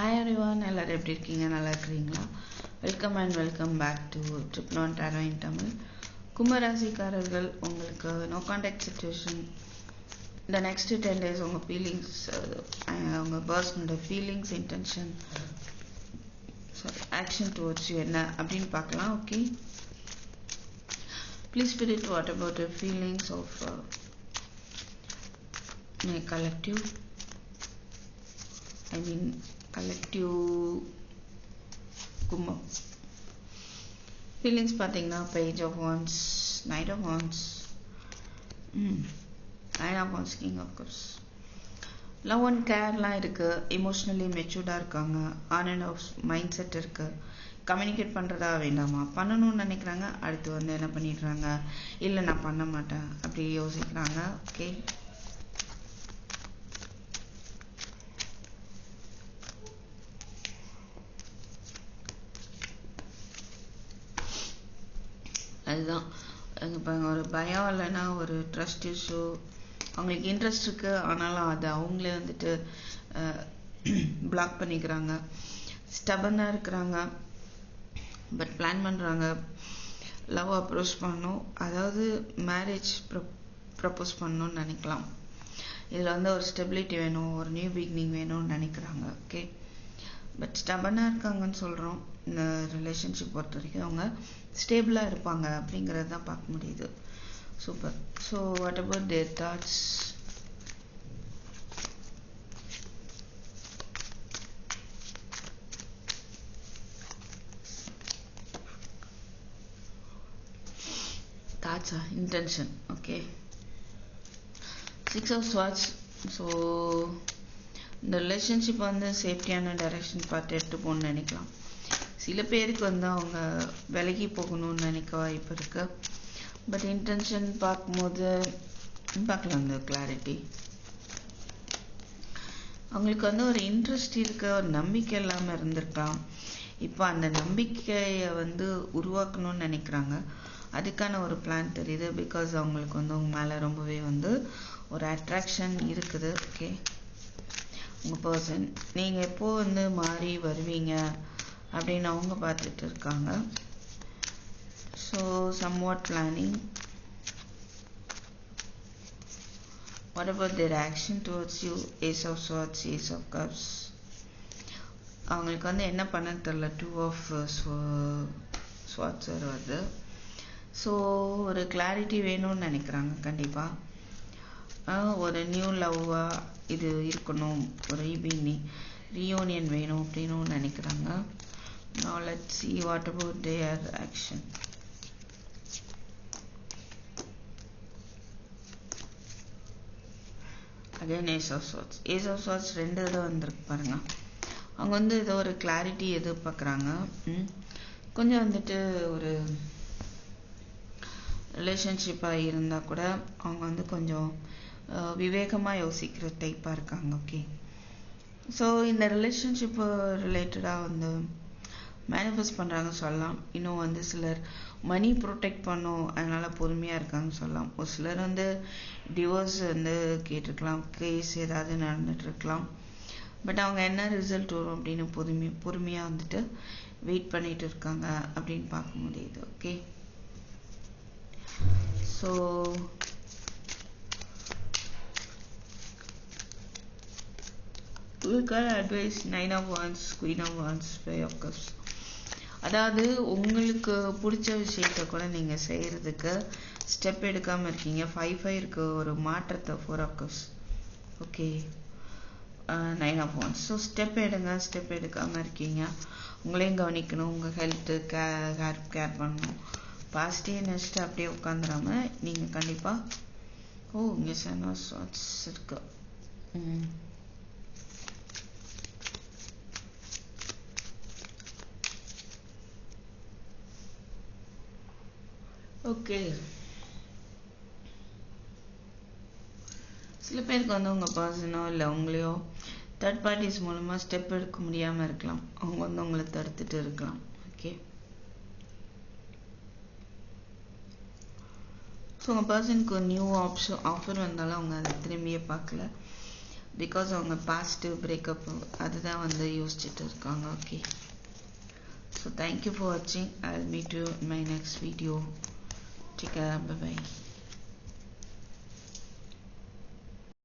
Hi everyone எல்லோரும் எப்படி இருக்கீங்க? நல்லா இருக்கிறீங்களா? Welcome and welcome back to trip நான் டேரோ இன் தமிழ் கும்பராசிக்காரர்கள் உங்களுக்கு நோ கான்டாக்ட் சுச்சுவேஷன் இந்த நெக்ஸ்ட் டென் டேஸ் உங்கள் ஃபீலிங்ஸ் உங்கள் பர்சனோட feelings intention sorry action towards you என்ன அப்படின்னு பார்க்கலாம் okay please spirit what about feelings of my collective I mean collective கும்பம். ஃபீலிங்ஸ் பார்த்தீங்கன்னா page of wands knight of wands nine of wands king of cups love and கேர்லாம் இருக்குது emotionally மெச்சூர்டாக இருக்காங்க. On and off mind set இருக்குது communicate பண்ணுறதா வேண்டாமா? பண்ணணும்னு நினைக்கிறாங்க. அடுத்து வந்து என்ன பண்ணிடுறாங்க? இல்லை நான் பண்ண மாட்டேன். அப்படி யோசிக்கிறாங்க. ஓகே அதுதான். இப்போ ஒரு பயம் இல்லைன்னா ஒரு ட்ரஸ்ட் இஷ்யூ அவங்களுக்கு இன்ட்ரெஸ்ட் இருக்குது ஆனாலும் அது அவங்களே வந்துட்டு பிளாக் பண்ணிக்கிறாங்க. ஸ்டபனாக இருக்கிறாங்க. பட் பிளான் பண்ணுறாங்க லவ் அப்ரோச் பண்ணணும். அதாவது மேரேஜ் ப்ரோ ப்ரப்போஸ் பண்ணணும்னு நினைக்கலாம். இதில் வந்து ஒரு ஸ்டெபிலிட்டி வேணும் ஒரு நியூ பிகினிங் வேணும்னு நினைக்கிறாங்க. ஓகே பட் ஸ்டபனாக இருக்காங்கன்னு சொல்கிறோம் இந்த ரிலேஷன்ஷிப் பொறுத்த வரைக்கும் அவங்க ஸ்டேபிளாக இருப்பாங்க அப்படிங்கிறது தான் பார்க்க முடியுது. Super so what about their thoughts தாட்ஸா intention okay six of swords so இந்த ரிலேஷன்ஷிப் வந்து சேஃப்டியான டைரக்ஷன் பார்த்து எடுத்து போகணும்னு நினைக்கலாம். சில பேருக்கு வந்து அவங்க விலகி போகணும்னு நினைக்க வாய்ப்பு இருக்கு. பட் இன்டென்ஷன் பார்க்கும்போது பார்க்கலாம் அந்த கிளாரிட்டி அவங்களுக்கு வந்து ஒரு இன்ட்ரெஸ்ட் இருக்க ஒரு நம்பிக்கை இல்லாமல் இருந்திருக்கலாம். இப்போ அந்த நம்பிக்கையை வந்து உருவாக்கணும்னு நினைக்கிறாங்க. அதுக்கான ஒரு பிளான் தெரியுது. பிகாஸ் அவங்களுக்கு வந்து அவங்க மேலே ரொம்பவே வந்து ஒரு அட்ராக்ஷன் இருக்குது. ஓகே உங்கள் பர்சன் நீங்கள் எப்போ வந்து மாறி வருவீங்க அப்படின்னு அவங்க பார்த்துட்டு இருக்காங்க. So somewhat planning what about their action towards you ace of swords ace of cups அவங்களுக்கு வந்து என்ன பண்ண தெரில டூ ஆஃப் ஸ்வாட்ஸர் வருது. ஸோ ஒரு கிளாரிட்டி வேணும்னு நினைக்கிறாங்க. கண்டிப்பாக ஒரு நியூ லவ்வாக இது இருக்கணும். ஒரு ரீபினி ரீயூனியன் வேணும் அப்படின்னு நினைக்கிறாங்க. Now let's see what about their action. Again ace of swords. Ace ரெண்டு இதை வந்திருக்கு பாருங்க. அவங்க வந்து ஏதோ ஒரு கிளாரிட்டி எதிர்பார்க்குறாங்க. கொஞ்சம் வந்துட்டு ஒரு ரிலேஷன்ஷிப்பாக இருந்தால் கூட அவங்க வந்து கொஞ்சம் விவேகமாக யோசிக்கிற டைப்பாக இருக்காங்க ஓகே ஸோ இந்த ரிலேஷன்ஷிப்பு ரிலேட்டடாக வந்து மேனிஃபெஸ்ட் பண்ணுறாங்க சொல்லலாம். இன்னும் வந்து சிலர் மணி ப்ரொடெக்ட் பண்ணும் அதனால் பொறுமையாக இருக்காங்கன்னு சொல்லலாம். ஒரு சிலர் வந்து டிவோர்ஸ் வந்து கேட்டிருக்கலாம் கேஸ் ஏதாவது நடந்துட்டுருக்கலாம் பட் அவங்க என்ன ரிசல்ட் வரும் அப்படின்னு பொறுமை பொறுமையாக வந்துட்டு வெயிட் பண்ணிட்டு இருக்காங்க அப்படின்னு பார்க்க முடியுது ஓகே ஸோ உங்களுக்கான advice nine of wands queen of wands five of cups அதாவது உங்களுக்கு பிடிச்ச விஷயத்த கூட நீங்கள் செய்கிறதுக்கு ஸ்டெப் எடுக்காமல் இருக்கீங்க. ஃபைவ் ஃபைவ் இருக்க ஒரு மாற்றத்தை four of cups okay nine of wands so step எடுங்க ஸ்டெப் எடுக்காமல் இருக்கீங்க. உங்களையும் கவனிக்கணும் உங்கள் ஹெல்த்து கேர் கேர் பண்ணணும். பாசிட்டிவ் நெக்ஸ்ட்டு அப்படியே உட்காந்துடாம நீங்கள் கண்டிப்பாக ஓ இங்கே சென் ஷார்ட்ஸ் இருக்கு. ம். ஓகே சில பேருக்கு வந்து உங்கள் பர்சனோ இல்லை உங்களையோ தேர்ட் பார்ட்டிஸ் மூலமாக ஸ்டெப் எடுக்க முடியாமல் இருக்கலாம். அவங்க வந்து உங்களை தடுத்துட்டு இருக்கலாம். ஓகே ஸோ உங்கள் பர்சனுக்கு ஒரு நியூ ஆப்ஷன் ஆஃபர் வந்தாலும் அவங்க அதை திரும்பியே பார்க்கல. பிகாஸ் அவங்க பாசிட்டிவ் பிரேக்கப் அதுதான் வந்து யோசிச்சுட்டு இருக்காங்க. ஓகே ஸோ தேங்க்யூ ஃபார் வாட்சிங் I meet you my next video Praticava bem.